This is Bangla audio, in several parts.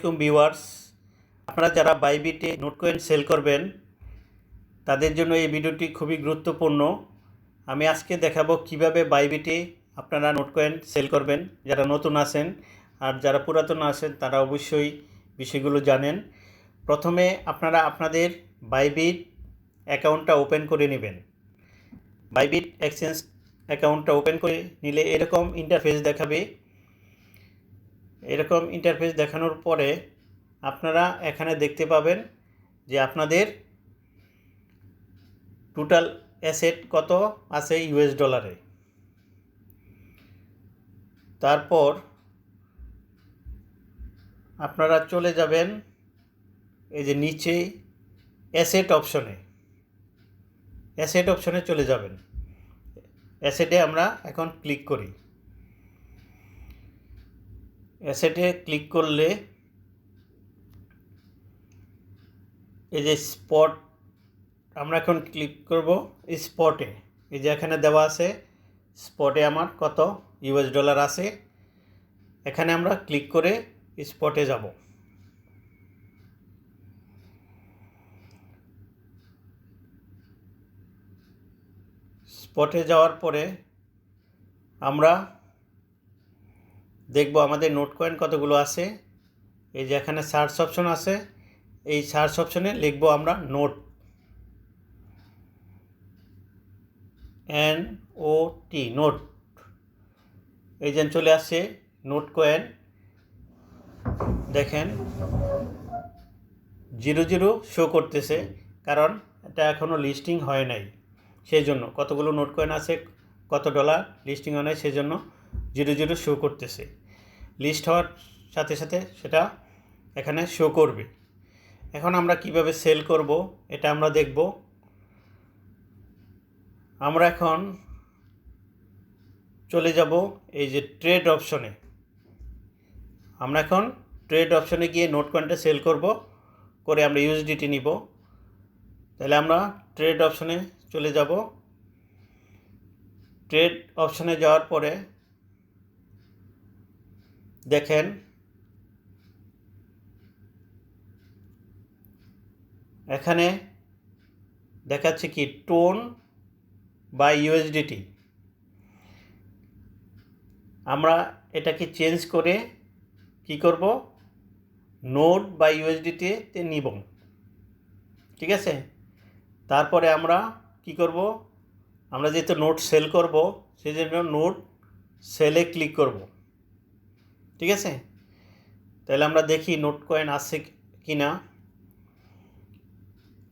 আসসালামাইকুম ভিউয়ার্স। আপনারা যারা বাইবিটে নোট কয়েন সেল করবেন, তাদের জন্য এই ভিডিওটি খুবই গুরুত্বপূর্ণ। আমি আজকে দেখাবো কীভাবে বাইবিটে আপনারা নোট কয়েন সেল করবেন, যারা নতুন আছেন আর যারা পুরাতন আছেন, তারা অবশ্যই বিষয়গুলো জানেন। প্রথমে আপনারা আপনাদের বাইবিট অ্যাকাউন্টটা ওপেন করে নেবেন। বাইবিট এক্সচেঞ্জ অ্যাকাউন্টটা ওপেন করে নিলে এরকম ইন্টারফেস দেখাবে। এরকম ইন্টারফেস দেখানোর পরে আপনারা এখানে দেখতে পাবেন যে আপনাদের টোটাল অ্যাসেট কত আছে ইউএস ডলারে তারপর আপনারা চলে যাবেন এই যে নিচে অ্যাসেট অপশনে অ্যাসেট অপশনে চলে যাবেন। অ্যাসেটে আমরা এখন ক্লিক করি। অ্যাসেটে ক্লিক করলে এই যে স্পট আমরা এখন ক্লিক করব স্পটে এই যে এখানে দেওয়া আছে স্পটে আমার কত ইউএস ডলার আছে। এখানে আমরা ক্লিক করে স্পটে যাব। স্পটে যাওয়ার পরে আমরা দেখব আমাদের নোট কয়েন কতগুলো আছে। এই যে এখানে সার্চ অপশন আছে, এই সার্চ অপশনে লিখব আমরা not N O T not এই যে চলে আসছে নোট কয়েন দেখেন জিরো জিরো শো করতেছে, কারণ এটা এখনও লিস্টিং হয় নাই। সেই জন্য কতগুলো নোট কয়েন আছে, কত ডলার লিস্টিং হয় নাই, সেই জন্য জিরো জিরো শো করতেছে। লিস্ট হওয়ার সাথে সাথে সেটা এখানে শো করবে। এখন আমরা কীভাবে সেল করব এটা আমরা দেখব। আমরা এখন চলে যাব এই যে ট্রেড অপশনে আমরা এখন ট্রেড অপশনে গিয়ে নোট কয়েনটা সেল করব, করে আমরা ইউএসডিটি নিব। তাহলে আমরা ট্রেড অপশনে চলে যাব। ট্রেড অপশনে যাওয়ার পরে দেখেন। এখানে দেখাচ্ছে কি? টোন বা ইউএসডিটি আমরা এটাকে চেঞ্জ করে কি করব? নোট বা ইউএসডিটিতে নিব। ঠিক আছে? তারপরে আমরা কি করব? আমরা যেহেতু নোট সেল করব, সেই জন্য নোট সেলে ক্লিক করব। ঠিক আছে? তাহলে আমরা দেখি নোট কয়েন আসছে কি না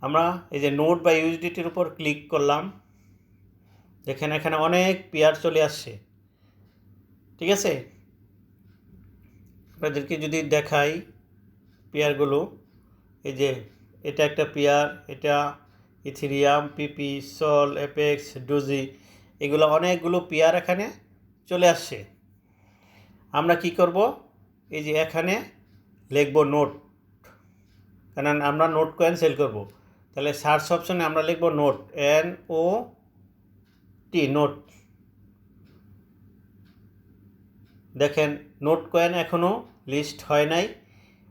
আমরা এই যে নোট বা ইউএসডিটির উপর ক্লিক করলাম। দেখেন এখানে অনেক পেয়ার চলে আসছে। ঠিক আছে? আপনাদেরকে যদি দেখাই পেয়ারগুলো এই যে এটা একটা পেয়ার এটা ইথিরিয়াম পিপি সল এপেক্স ডোজি এগুলো অনেকগুলো পেয়ার এখানে চলে আসছে। আমরা কি করব? এই যে এখানে লিখব নোট। কারণ আমরা নোট কয়েন সেল করব। তাহলে সার্চ অপশনে আমরা লিখব not N O T not. দেখেন, নোট কয়েন এখনও লিস্ট হয় নাই,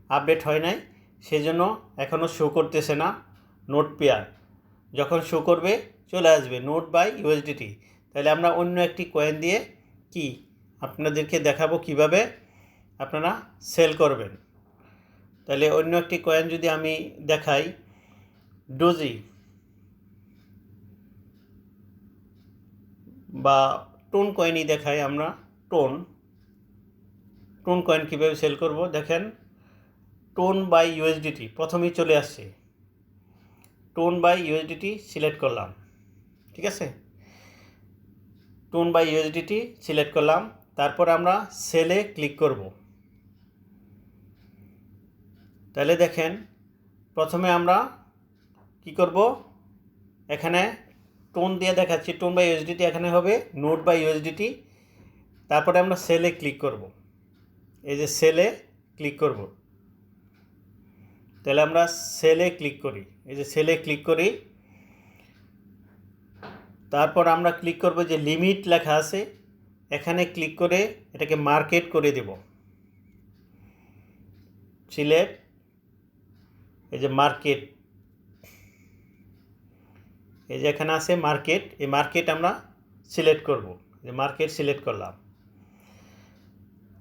আপডেট হয় নাই, সেজন্য এখনও শো করতেছে না নোট পেয়ার। যখন শো করবে, চলে আসবে নোট বাই ইউএসডিটি তাহলে আমরা অন্য একটি কয়েন দিয়ে কি আপনাদেরকে দেখাবো কীভাবে আপনারা সেল করবেন। তাহলে অন্য একটি কয়েন যদি আমি দেখাই, ডোজি বা টোন কয়েনই দেখাই আমরা, টোন টোন কয়েন কীভাবে সেল করব? দেখেন, টোন বাই ইউএসডিটি প্রথমেই চলে আসছে। টোন বাই ইউএসডিটি সিলেক্ট করলাম, ঠিক আছে? টোন বাই ইউএসডিটি সিলেক্ট করলাম তারপর আমরা সেলে ক্লিক করব। তাহলে দেখেন, প্রথমে আমরা কি করব? এখানে টোন দিয়ে দেখাচ্ছি। টোন বাই ইউএসডিটি এখানে হবে নোট বাই ইউএসডিটি তারপরে আমরা সেলে ক্লিক করব। এই যে সেলে ক্লিক করব। তাহলে আমরা সেলে ক্লিক করি। এই যে সেলে ক্লিক করি। তারপর আমরা ক্লিক করব যে লিমিট লেখা আছে। এখানে ক্লিক করে এটাকে মার্কেট করে দেব। সিলেট, এই যে মার্কেট এই যে এখানে আছে মার্কেট এই মার্কেট আমরা সিলেক্ট করব। যে মার্কেট সিলেক্ট করলাম।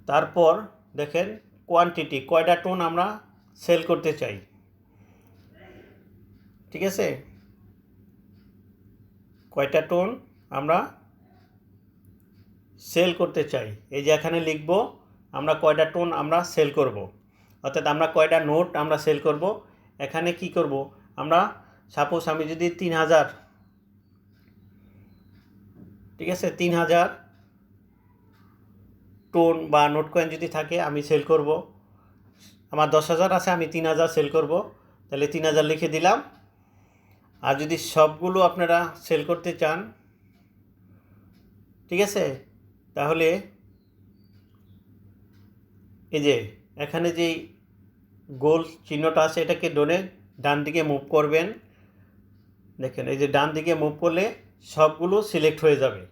তারপর দেখেন কোয়ান্টিটি কয়টা টোন আমরা সেল করতে চাই। ঠিক আছে? কয়টা টোন আমরা সেল করতে চাই। এই যে এখানে লিখব, আমরা কয়টা টোন আমরা সেল করব। অর্থাৎ আমরা কয়টা নোট আমরা সেল করব। এখানে কি করব? আমরা সাপোজ আমি যদি তিন হাজার, ঠিক আছে, তিন হাজার টোন বা নোট কয়েন যদি থাকে আমি সেল করব। আমার দশ হাজার আছে, আমি তিন হাজার সেল করব। তাহলে তিন হাজার লিখে দিলাম। আর যদি সবগুলো আপনারা সেল করতে চান, ঠিক আছে তাহলে এই যে এখানে যেই গোল চিহ্নটা আছে, এটাকে ডোনে ডান দিকে মুভ করবেন। দেখেন, এই যে ডান দিকে মুভ করলে সবগুলো সিলেক্ট হয়ে যাবে।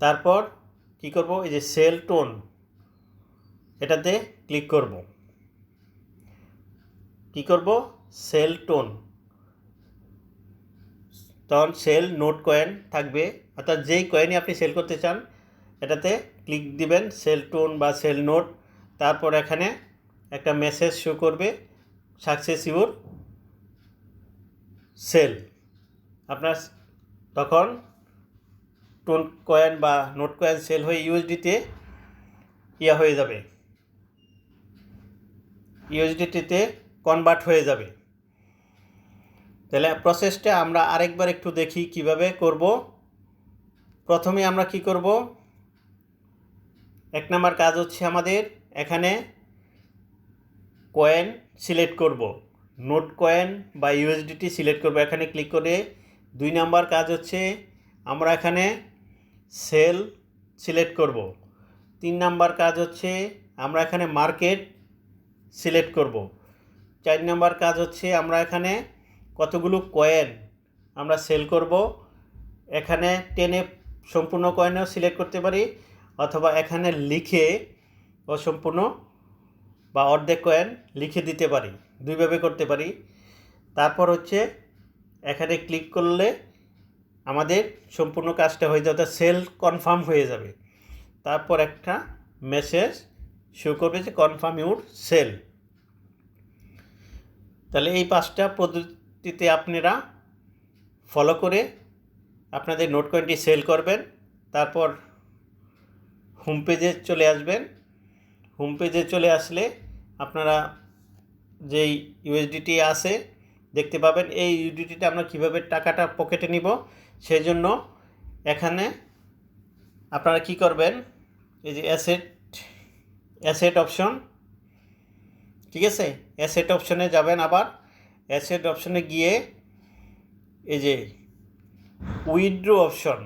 তারপর কি করব? এই যে সেল টোন এটাতে ক্লিক করব। কি করব? সেল টোন তখন সেল নোট কয়েন থাকবে। অর্থাৎ যেই কয়েনই আপনি সেল করতে চান, এটাতে ক্লিক দিবেন সেল টোন বা সেল নোট। তারপর এখানে একটা মেসেজ শো করবে সাকসেস ইউর সেল। আপনার তখন টোন কয়েন বা নোট কয়েন সেল হয়ে ইউএসডিতে ইয়া হয়ে যাবে। ইউএসডিটিতে কনভার্ট হয়ে যাবে। তাহলে প্রসেসটা আমরা আরেকবার একটু দেখি কীভাবে করব। প্রথমে আমরা কি করব? এক নম্বর কাজ হচ্ছে আমাদের এখানে কয়েন সিলেক্ট করব। নোট কয়েন বা ইউএসডিটি সিলেক্ট করব। এখানে ক্লিক করে দুই নাম্বার কাজ হচ্ছে আমরা এখানে সেল সিলেক্ট করব। তিন নাম্বার কাজ হচ্ছে আমরা এখানে মার্কেট সিলেক্ট করব। চার নাম্বার কাজ হচ্ছে আমরা এখানে কতগুলো কয়েন আমরা সেল করব? এখানে টেনে সম্পূর্ণ কয়েনও সিলেক্ট করতে পারি, অথবা এখানে লিখে অসম্পূর্ণ বা অর্ধেক কয়েন লিখে দিতে পারি, দুইভাবে করতে পারি। তারপর হচ্ছে এখানে ক্লিক করলে আমাদের সম্পূর্ণ কাজটা হয়ে যাবে সেল কনফার্ম হয়ে যাবে। তারপর একটা মেসেজ শো করবে যে কনফার্ম ইউর সেল তাহলে এই পাঁচটা পদ্ধতিতে আপনারা ফলো করে আপনাদের নোট কয়েনটি সেল করবেন, তারপর হোম পেজে চলে আসবেন। হোম পেজে চলে আসলে আপনারা যেই ইউএসডিটি আছে দেখতে পাবেন, এই ইউডিটিটা আমরা কীভাবে টাকাটা পকেটে নিব সেই জন্য এখানে আপনারা কি করবেন, এই যে অ্যাসেট অ্যাসেট অপশন ঠিক আছে? অ্যাসেট অপশনে যাবেন আবার। অ্যাসেট অপশনে গিয়ে এই যে উইথড্রো অপশন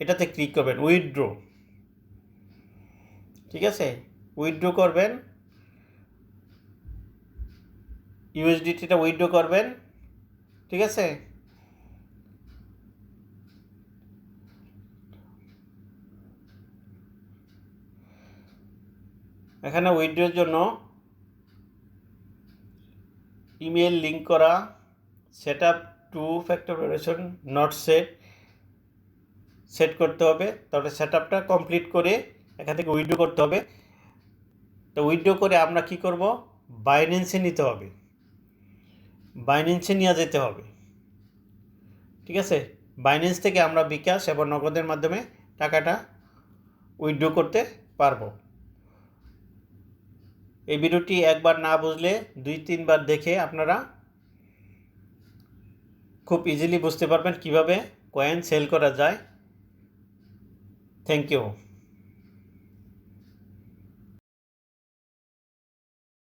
এটাতে ক্লিক করবেন উইথড্রো ঠিক আছে? উইথড্রো করবেন। ইউএসডিটিটা উইথড্রো করবেন। ঠিক আছে? এখানে উইথড্রোর জন্য ইমেল লিঙ্ক করা set up two factor verification not set set করতে হবে। তারপরে সেট আপটা কমপ্লিট করে এখান থেকে উইথড্রো করতে হবে। তো উইথড্রো করে আমরা কি করব? বাইন্যান্সে নিতে হবে। বাইন্যান্সে নিয়ে যেতে হবে। ঠিক আছে? বাইন্যান্স থেকে আমরা বিকাশ এবং নগদের মাধ্যমে টাকাটা উইথড্রো করতে পারব। এই ভিডিওটি একবার না বুঝলে দুই, তিনবার দেখে আপনারা খুব ইজিলি বুঝতে পারবেন কীভাবে কয়েন সেল করা যায়। Thank you